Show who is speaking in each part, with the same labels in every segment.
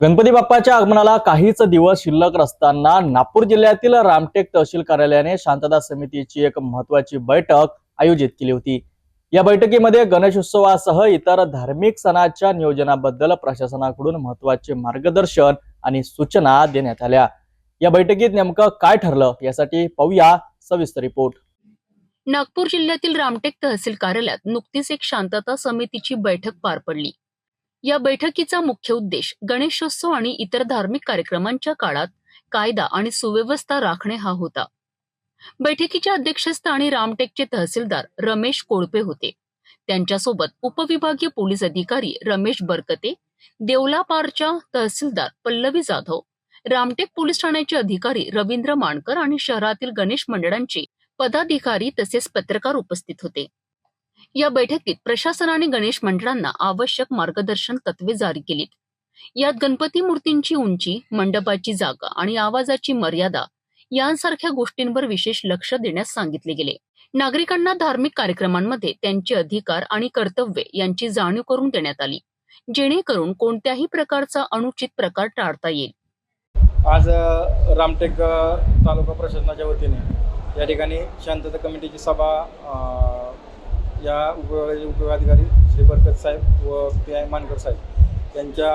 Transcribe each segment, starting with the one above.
Speaker 1: गणपती बाप्पाच्या आगमनाला काहीच दिवस शिल्लक असताना नागपूर जिल्ह्यातील रामटेक तहसील कार्यालयाने शांतता समितीची एक महत्वाची बैठक आयोजित केली होती. या बैठकीमध्ये गणेशोत्सवासह इतर धार्मिक सणाच्या नियोजनाबद्दल प्रशासनाकडून महत्त्वाचे मार्गदर्शन आणि सूचना देण्यात आल्या. या बैठकीत नेमकं काय ठरलं यासाठी पाहूया सविस्तर रिपोर्ट.
Speaker 2: नागपूर जिल्ह्यातील रामटेक तहसील कार्यालयात नुकतीच एक शांतता समितीची बैठक पार पडली. या बैठकीचा मुख्य उद्देश गणेशोत्सव आणि इतर धार्मिक कार्यक्रमांच्या काळात कायदा आणि सुव्यवस्था राखणे हा होता. बैठकीच्या अध्यक्षस्थानी रामटेकचे तहसीलदार रमेश कोळपे होते. त्यांच्यासोबत उपविभागीय पोलीस अधिकारी रमेश बरकते देवलापारच्या तहसीलदार पल्लवी जाधव रामटेक पोलीस ठाण्याचे अधिकारी रवींद्र मानकर आणि शहरातील गणेश मंडळांचे पदाधिकारी तसेच पत्रकार उपस्थित होते. या बैठकीत प्रशासनाने गणेश मंडळांना आवश्यक मार्गदर्शन तत्वे जारी केलीत. यात गणपती मूर्तींची उंची मंडपाची जागा आणि आवाजाची मर्यादा यांसारख्या गोष्टींवर विशेष लक्ष देण्यास सांगितले गेले. नागरिकांना धार्मिक कार्यक्रमांमध्ये त्यांचे अधिकार आणि कर्तव्ये यांची जाणीव करून देण्यात आली जेणेकरून कोणत्याही प्रकारचा अनुचित प्रकार टाळता येईल.
Speaker 3: आज रामटेक तालुका प्रशासनाच्या वतीने या ठिकाणी शांतता कमिटीची सभा या उपविभागाचे उपविभागाधिकारी श्री बरकत साहेब व पी आय मानकर साहेब यांच्या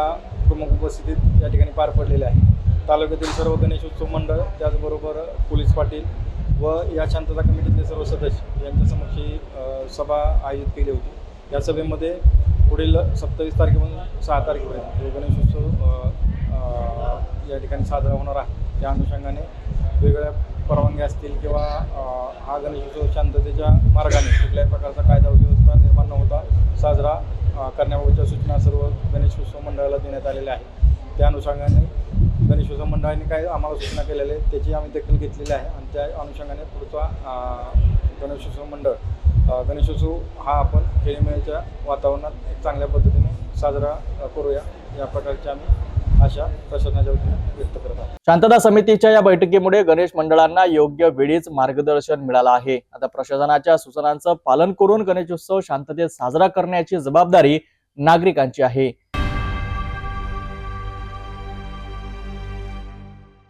Speaker 3: प्रमुख उपस्थितीत या ठिकाणी पार पडलेले आहे. तालुक्यातील सर्व गणेशोत्सव मंडळ त्याचबरोबर पोलीस पाटील व या शांतता कमिटीतले सर्व सदस्य यांच्या समक्ष ही, सभा आयोजित केली होती. या सभेमध्ये पुढील सत्तावीस तारखेपासून सहा तारखेपर्यंत जो गणेशोत्सव या ठिकाणी साजरा होणार आहे त्या अनुषंगाने वेगवेगळ्या परवानग्या असतील किंवा हा गणेशोत्सव शांततेच्या मार्गाने कुठल्याही प्रकारचा कायदा व्यवस्था निर्माण न होता साजरा करण्याबाबतच्या सूचना सर्व गणेशोत्सव मंडळाला देण्यात आलेल्या आहेत. त्या अनुषंगाने गणेशोत्सव मंडळाने काय आम्हाला सूचना केलेल्या आहेत त्याची आम्ही दखल घेतलेली आहे आणि त्या अनुषंगाने पुढचा गणेश गणेशोत्सव मंडळ गणेशोत्सव हा आपण खेळीमेळीच्या वातावरणात एक चांगल्या पद्धतीने साजरा करूया. या प्रकारचे आम्ही आशा प्रशासनाच्या वतीने व्यक्त करत आहे
Speaker 1: शांतता समितीच्या या बैठकीमुळे गणेश मंडळांना योग्य वेळीच मार्गदर्शन मिळालं आहे. आता प्रशासनाच्या सूचनांचं पालन करून गणेशोत्सव शांततेत साजरा करण्याची जबाबदारी नागरिकांची आहे.